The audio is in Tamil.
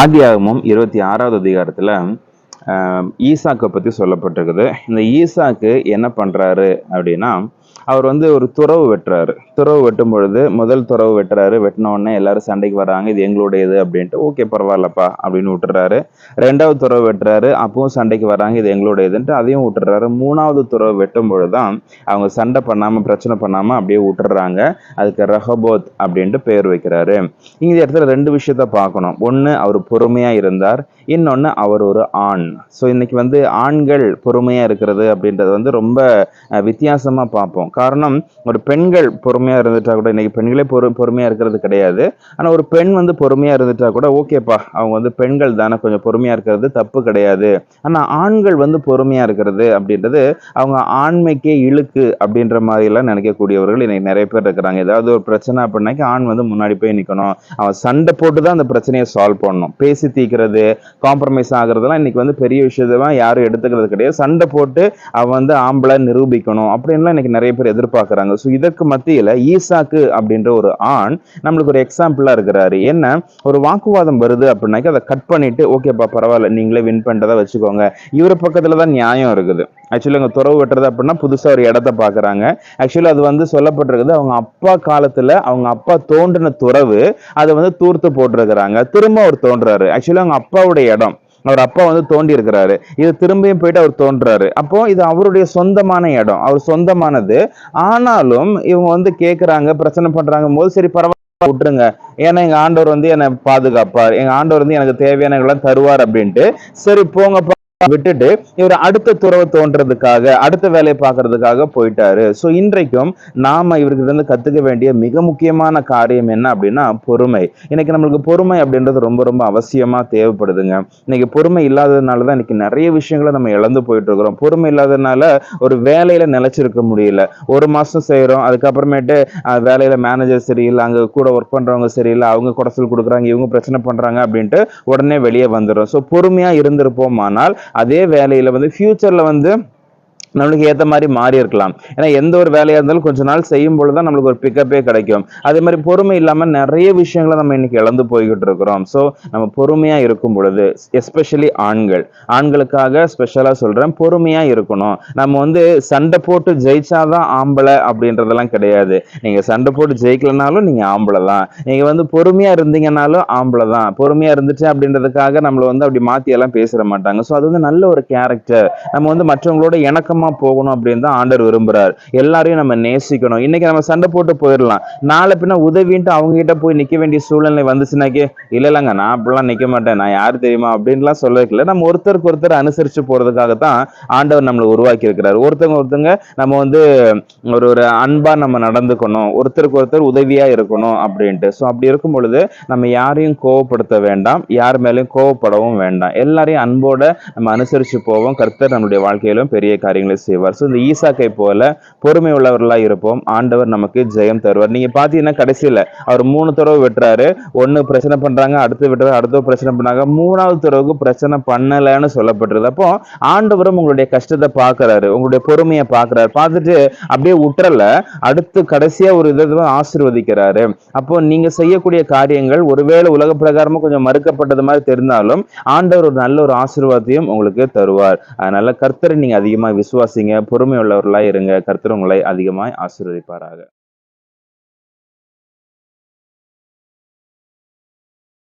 ஆதியாகமும் இருபத்தி ஆறாவது அதிகாரத்தில் ஈசாக்கை பற்றி சொல்லப்பட்டிருக்குது. இந்த ஈசாக்கு என்ன பண்ணுறாரு அப்படின்னா அவர் வந்து ஒரு துறவு வெட்டுறாரு. துறவு வெட்டும் பொழுது முதல் துறவு வெட்டுறாரு. வெட்டின உடனே எல்லாரும் சண்டைக்கு வராங்க இது எங்களுடையது அப்படின்ட்டு ஓகே பரவாயில்லப்பா அப்படின்னு விட்டுறாரு. ரெண்டாவது துறவு வெட்டுறாரு. அப்பவும் சண்டைக்கு வராங்க இது எங்களுடையதுன்ட்டு அதையும் விட்டுறாரு. மூணாவது துறவு வெட்டும் பொழுது தான் அவங்க சண்டை பண்ணாமல் பிரச்சனை பண்ணாமல் அப்படியே விட்டுறாங்க. அதுக்கு ரஹபோத் அப்படின்ட்டு பேர் வைக்கிறாரு. இந்த இடத்துல ரெண்டு விஷயத்த பார்க்கணும். ஒன்று அவர் பொறுமையாக இருந்தார். இன்னொன்று அவர் ஒரு ஆண். ஸோ இன்னைக்கு வந்து ஆண்கள் பொறுமையாக இருக்கிறது அப்படின்றது வந்து ரொம்ப வித்தியாசமாக பார்ப்போம். காரணம் ஒரு பெண்கள் பொறுமையாக இருந்துட்டா கூட இன்னைக்கு பெண்களே பொறு பொறுமையாக இருக்கிறது கிடையாது. ஆனால் ஒரு பெண் வந்து பொறுமையாக இருந்துட்டா கூட ஓகேப்பா அவங்க வந்து பெண்கள் தானே கொஞ்சம் பொறுமையாக இருக்கிறது தப்பு கிடையாது. ஆனால் ஆண்கள் வந்து பொறுமையாக இருக்கிறது அப்படின்றது அவங்க ஆண்மைக்கே இழுக்கு அப்படின்ற மாதிரிலாம் நினைக்கக்கூடியவர்கள் இன்னைக்கு நிறைய பேர் இருக்கிறாங்க. ஏதாவது ஒரு பிரச்சனை அப்படின்னாக்கி ஆண் வந்து முன்னாடி போய் நிற்கணும் அவன் சண்டை போட்டு தான் அந்த பிரச்சனையை சால்வ் பண்ணணும். பேசி தீக்கிறது காம்ப்ரமைஸ் ஆகிறதுலாம் இன்னைக்கு வந்து பெரிய விஷயத்தெல்லாம் யாரும் எடுத்துக்கிறது கிடையாது. சண்டை போட்டு அவன் வந்து ஆம்பளை நிரூபிக்கணும் அப்படின்லாம் இன்னைக்கு நிறைய பேர் எதிர்பார்க்குறாங்க. ஸோ இதற்கு மத்தியில் ஈசாக்கு அப்படின்ற ஒரு ஆண் நம்மளுக்கு ஒரு எக்ஸாம்பிளாக இருக்கிறாரு. என்ன? ஒரு வாக்குவாதம் வருது அப்படின்னாக்கி அதை கட் பண்ணிட்டு ஓகேப்பா பரவாயில்ல நீங்களே வின் பண்ணிட்டதா வச்சுக்கோங்க. இவர் பக்கத்தில் தான் நியாயம் இருக்குது. ஆக்சுவலி அவங்க துறவு வெட்டுறது அப்படின்னா புதுசாக ஒரு இடத்த பார்க்குறாங்க. ஆக்சுவலி அது வந்து சொல்லப்பட்டிருக்குது அவங்க அப்பா காலத்தில் அவங்க அப்பா தோன்றின துறவு அதை வந்து தூர்த்து போட்டிருக்கிறாங்க. திரும்ப அவர் தோன்றாரு. ஆக்சுவலி அவங்க அப்பாவுடைய இடம். அவர் அப்பா வந்து தோண்டி இருக்கிறாரு இது திரும்பியும் போயிட்டு அவர் தோன்றாரு. அப்போ இது அவருடைய சொந்தமான இடம். அவர் சொந்தமானது. ஆனாலும் இவங்க வந்து கேட்குறாங்க பிரச்சனை பண்றாங்க. போது சரி பரவாயில்ல விட்டுருங்க. ஏன்னா எங்க ஆண்டவர் வந்து என்னை பாதுகாப்பார். எங்க ஆண்டவர் வந்து எனக்கு தேவையான தருவார் அப்படின்ட்டு. சரி போங்கப்பா விட்டுட்டு இவர் அடுத்த துறவு தோன்றதுக்காக அடுத்த வேலையை பார்க்கறதுக்காக போயிட்டாரு. ஸோ இன்றைக்கும் நாம இவர்கிட்ட இருந்து கத்துக்க வேண்டிய மிக முக்கியமான காரியம் என்ன அப்படின்னா பொறுமை. இன்னைக்கு நம்மளுக்கு பொறுமை அப்படின்றது ரொம்ப ரொம்ப அவசியமா தேவைப்படுதுங்க. இன்னைக்கு பொறுமை இல்லாததுனால தான் இன்னைக்கு நிறைய விஷயங்களை நம்ம இழந்து போயிட்டு இருக்கிறோம் பொறுமை இல்லாததுனால ஒரு வேலையில நிலைச்சிருக்க முடியல. ஒரு மாசம் செய்யறோம் அதுக்கப்புறமேட்டு வேலையில மேனேஜர் சரியில்லை அங்க கூட ஒர்க் பண்றவங்க சரியில்லை அவங்க குடசல் கொடுக்குறாங்க இவங்க பிரச்சனை பண்றாங்க அப்படின்ட்டு உடனே வெளியே வந்துடும் ஸோ பொறுமையா இருந்திருப்போம் ஆனால் அதே வேலையில வந்து ஃபியூச்சர்ல வந்து நம்மளுக்கு ஏற்ற மாதிரி மாறி இருக்கலாம். ஏன்னா எந்த ஒரு வேலையாக இருந்தாலும் கொஞ்ச நாள் செய்யும் பொழுது தான் நம்மளுக்கு ஒரு பிக்கப்பே கிடைக்கும். அதே மாதிரி பொறுமை இல்லாமல் நிறைய விஷயங்களை நம்ம இன்னைக்கு இழந்து போய்கிட்டு இருக்கிறோம். ஸோ நம்ம பொறுமையாக இருக்கும் பொழுது எஸ்பெஷலி ஆண்கள். ஆண்களுக்காக ஸ்பெஷலாக சொல்கிறேன் பொறுமையாக இருக்கணும். நம்ம வந்து சண்டை போட்டு ஜெயிச்சாதான் ஆம்பளை அப்படின்றதெல்லாம் கிடையாது. நீங்கள் சண்டை போட்டு ஜெயிக்கலனாலும் நீங்கள் ஆம்பளை தான். நீங்கள் வந்து பொறுமையாக இருந்தீங்கனாலும் ஆம்பளை தான். பொறுமையாக இருந்துச்சு அப்படின்றதுக்காக நம்மளை வந்து அப்படி மாற்றி எல்லாம் பேசிட மாட்டாங்க. ஸோ அது வந்து நல்ல ஒரு கேரக்டர் நம்ம வந்து மற்றவங்களோட இணக்கமாக போகணும் அப்படின்னு தான் ஆண்டர் விரும்புறாரு. எல்லாரையும் நம்ம நேசிக்கணும். இன்னைக்கு நம்ம சண்டை போட்டு போயிடலாம். நாளை பின்ன உதவின்ட்டு அவங்க கிட்ட போய் நிக்க வேண்டிய சூழ்நிலை வந்துச்சுனாக்கே இல்ல இல்லைங்க நான் அப்படிலாம் நிக்க மாட்டேன். நான் யார் தெரியுமா? அப்படின்லாம் சொல்லல நம்ம ஒருத்தருக்கு ஒருத்தர் அனுசரிச்சு போறதுக்காக தான் ஆண்டவர் நம்மளை உருவாக்கி இருக்கிறார். ஒருத்தவங்க ஒருத்தங்க நம்ம வந்து ஒரு ஒரு அன்பா நம்ம நடந்துக்கணும். ஒருத்தருக்கு ஒருத்தர் உதவியா இருக்கணும் அப்படின்ட்டு. ஸோ அப்படி இருக்கும் பொழுது நம்ம யாரையும் கோவப்படுத்த வேண்டாம். யார் மேலேயும் கோவப்படவும் வேண்டாம். எல்லாரையும் அன்போட நம்ம அனுசரிச்சு போவோம். கர்த்தர் நம்மளுடைய வாழ்க்கையிலும் பெரிய காரியங்களை செய்வார். ஸோ இந்த ஈசாக்கை போல பொறுமை உள்ளவர்களாக இருப்போம். ஆண்டவர் நமக்கு ஜெயம் தருவார். நீங்க பாத்தீங்கன்னா கடைசியில அவர் மூணு தடவை வெட்டுறாரு. ஒன்று பிரச்சனை பண்றாங்க அடுத்து விட்டுறாரு அடுத்த பிரச்சனை பண்ணாங்க. மூணாவது தடவைக்கு பிரச்சனை பண்ணலைன்னு சொல்லப்பட்டிருக்கு. அப்போ ஆண்டவரும் உங்களுடைய கஷ்டத்தை பார்க்குறாரு உங்களுடைய பொறுமையை பார்க்குறாரு பார்த்துட்டு அப்படியே விட்டுறல அடுத்து கடைசியா ஒரு இதை ஆசிர்வதிக்கிறாரு. அப்போ நீங்க செய்யக்கூடிய காரியங்கள் ஒருவேளை உலக பிரகாரமும் கொஞ்சம் மறுக்கப்பட்டது மாதிரி தெரிந்தாலும் ஆண்டவர் ஒரு நல்ல ஒரு ஆசீர்வாதத்தையும் உங்களுக்கு தருவார். அதனால கர்த்தரை நீங்க அதிகமாக விசுவாசிங்க பொறுமை உள்ளவர்களாக இருங்க. கர்த்தர் உங்களை அதிகமாய் ஆசீர்வதிப்பாராக.